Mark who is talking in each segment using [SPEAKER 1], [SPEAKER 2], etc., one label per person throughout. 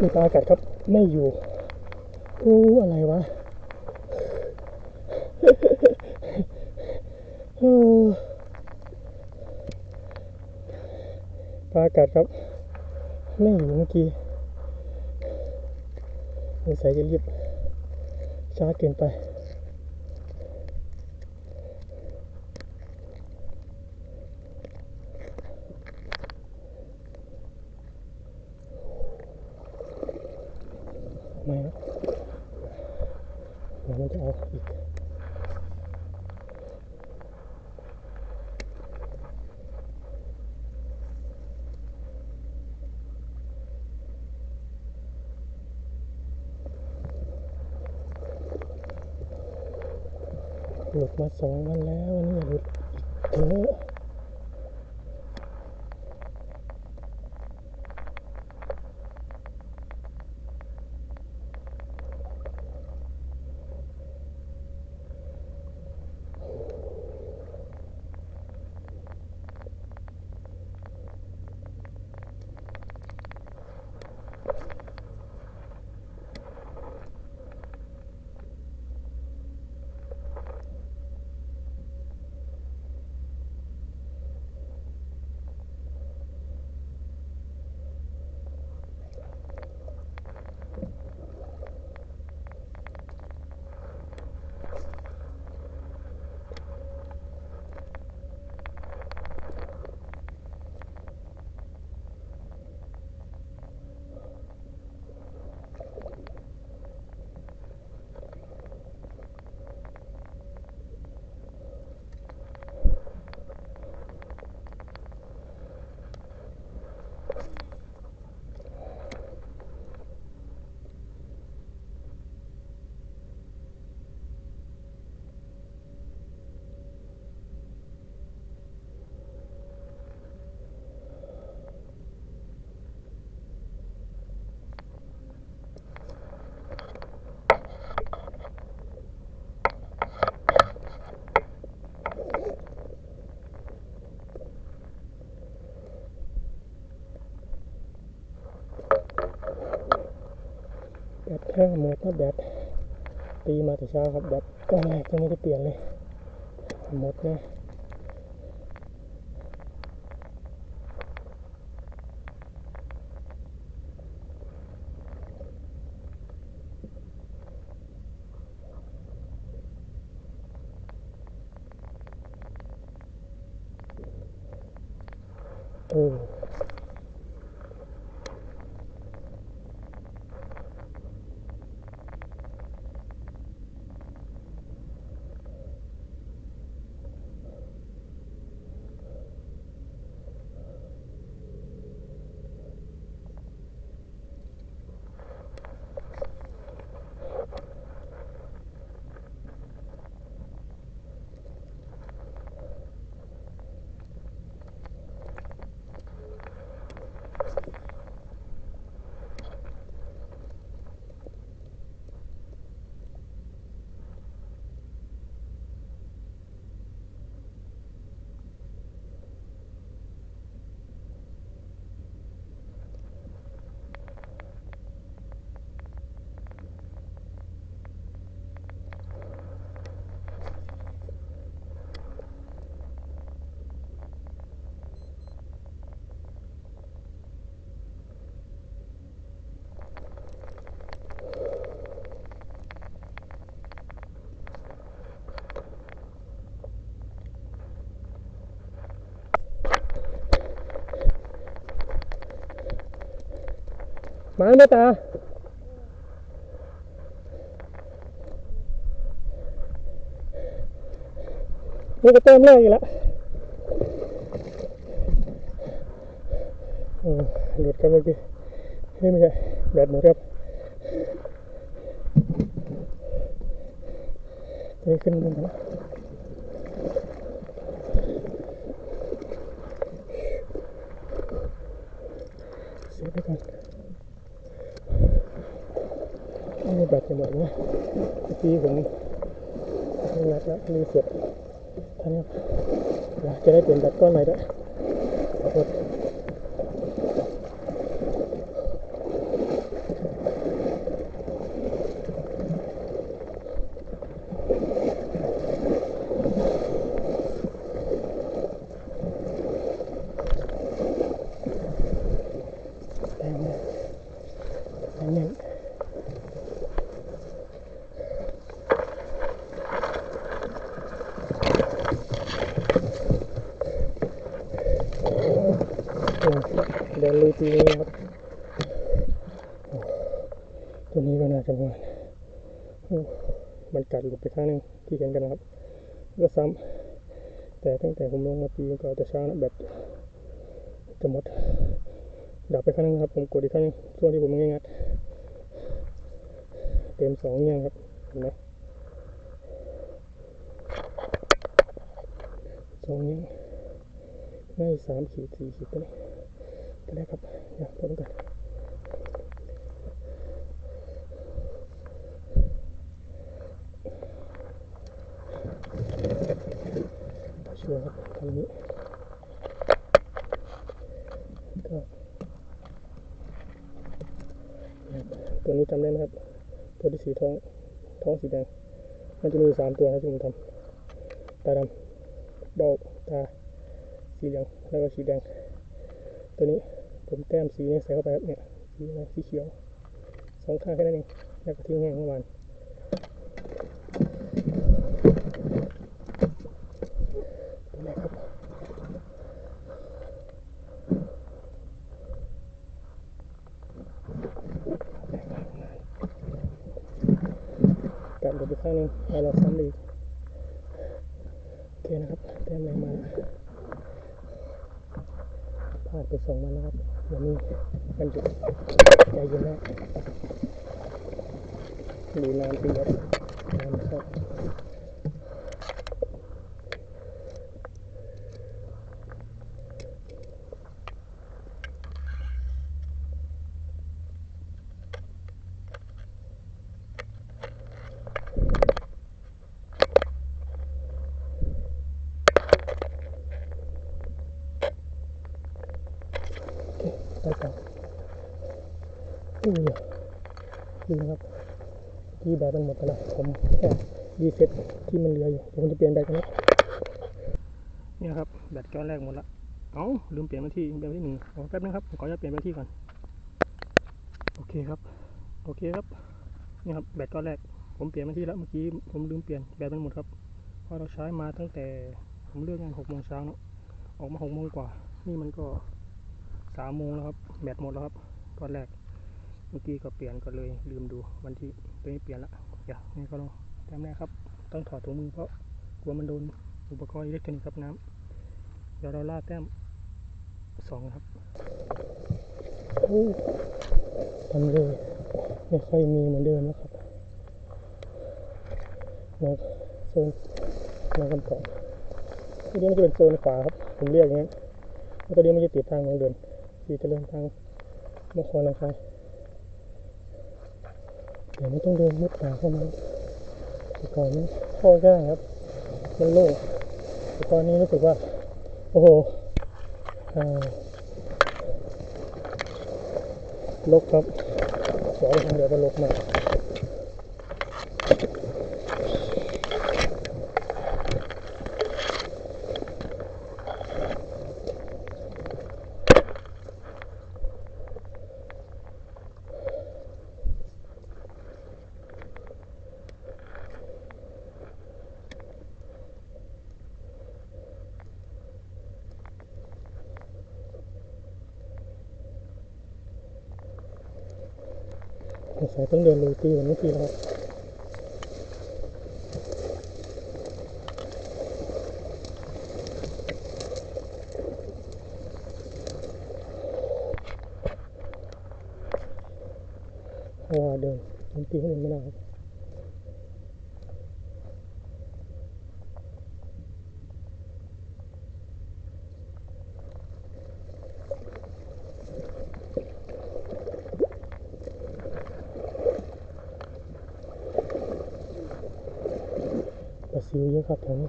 [SPEAKER 1] มีปลากัดครับ ไม่อยู่โอ้อะไรวะปลากัดครับ ไม่อยู่เมื่อกี้สงสัยจะรีบช้าเกินไป ม่นะเดี๋ยวมันจะเอาอีกหลุดมาสองวันแล้ววันนี้หลุดอีกเถอะ แบตแค่หมดนะแบตตีมาแต่เช้าครับแบตก็แรกยังไม่ได้เปลี่ยนเลย หมดนะโอ้ มาไหมตานี่ก็เติมแรกอีกแล้วโอ้หลุดกันเมื่อกี้เฮ้ยไม่ใช่แบตหมดครับตอนนี้ขึ้นบนแล้วเสียไปก่อนนี่แบต จะบอกนะเมื่อกี้ผมนัดแล้วรีเซ็ตท่านจะได้เปลี่ยนแบตก้อนใหม่ด้วยขอโทษ จีนครับตัวนี้ก็น่าจะประมาณมันกัดหลุดไปข้างหนึงที่เห็นกันนะครับก็ซ้ำแต่ตั้งแต่ผมลงมาตีก็จะช้านะแบตจะหมดดับไปข้างหนึงครับ ผมกดอีกข้างหนึงช่วงที่ผมงัดเต็มสองเงี้ยครับเห็นไหมสองเงี้ยงไม่สามขีดสี่ขีดตัวนี้ตั วแรกครับเดี๋ยวตันี้ก่อนชัวร์ครับทำนี้ก็ตัวนี้จำได้ไหมครับ ตัวที่สีท้องท้องสีแดงมันจะมีสามตัวนะที่ผมทำตาดำเบ้าตาสีเหลืองแล้วก็สีแดงตัวนี้ ผมแต้มสีนี้ใส่เข้าไปครับเนี่ยสีอะไรสีเขียวสองข้างแค่นั้นเองแล้วก็ทิ้งแห้งเมื่อวานตัวแรกครับกัดลงไปข้างหนึงแล้วเราซ้ำอีกโอเคนะครับแต้มแรงมาพลาดไป ส่งมานะครับวันนี้มันหยุใจเย็นแล้วดูนานปีครับนานครับได้ครับอุ้ยดูนะครับ ที่แบตมันหมดแล้วนะผมแค่รีเซ็ตที่มันเหลืออยู่เดี๋ยวผมจะเปลี่ยนแบตกันนะเนี่ยครับแบตก้อนแรกหมดละเอ้าลืมเปลี่ยนมาที่แบตที่หนึ่งขอแป๊บนึงครับขออนุญาตเปลี่ยนแบตที่ก่อนโอเคครับโอเคครับนี่ครับแบตก้อนแรก ผมเปลี่ยนมาที่แล้วเมื่อกี้ผมลืมเปลี่ยนแบตมันหมดครับเพราะเราใช้มาตั้งแต่ผมเลิกงานหกโมงเช้าเนาะออกมาหกโมงกว่า นี่มันก็สามโมงแล้วครับแบตหมดแล้วครับก้อนแรก เมื่อกี้ก็เปลี่ยนก็เลยลืมดูวันที่ตัวนี้เปลี่ยนละเดี๋ยวนี่ก็ลองแต้มแรกครับ ต้องถอดถุงมือเพราะกลัวมันโดนอุปกรณ์อิเล็กทรอนิกส์กับน้ำเดี๋ยวเราล่าแต้มสองครับทำเลยไม่ค่อยมีเหมือนเดิมแล้วครับมาโซนมากันก่อนตัวนี้มันจะเป็นโซนขวาครับ ผมเรียกอย่างนี้แล้วตัวนี้มันจะติดทางของเดินที่จะเดินทางนครลำคาย เดี๋ยวไม่ต้องเดินมุดหาเข้ามาแต่ก่อนนี้ข้อย่ายครับ มันโล่งแต่ตอนนี้รู้สึกว่า โอ้โหอ่าลกครับสอนทางเดียวก็ลกมาก สงสัยต้องเดินลุยตีวันนี้ตีแล้วครับเพราะว่าเดินเดินตีคนอื่นไม่ได้ครับ ซิวเยอะครับแถวนี้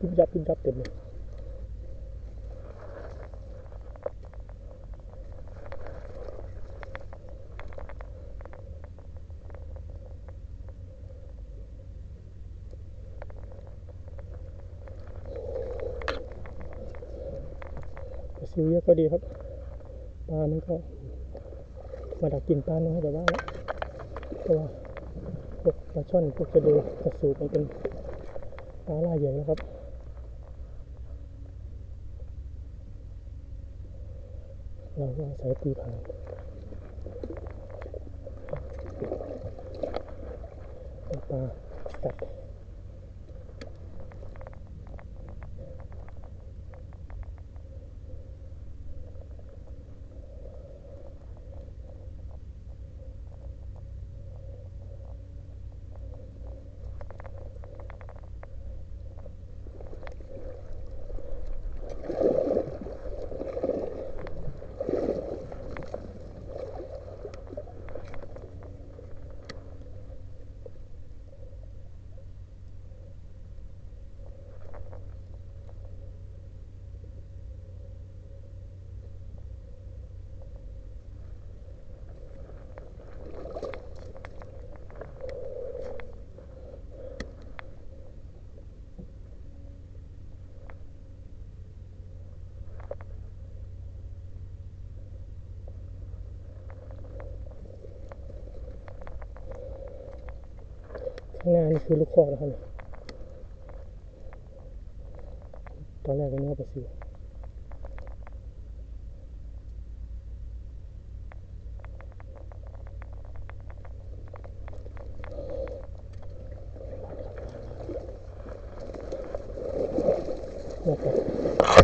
[SPEAKER 1] ยิบยับยิบยับเต็มเลยซิวเยอะก็ดีครับปลามันก็มาดักกินปลาน้อยแบบว่าแล้ว ปลาช่อนพวกจะโดกระสูบมันเป็นปลาล่าใหญ่นะครับ เราก็ใส่ตีผ่านปลาตัด ข้างหน้านี่คือลูกคอกนะครับเนี่ยตอนแรกก็นึกว่าปลาซิวนะครับ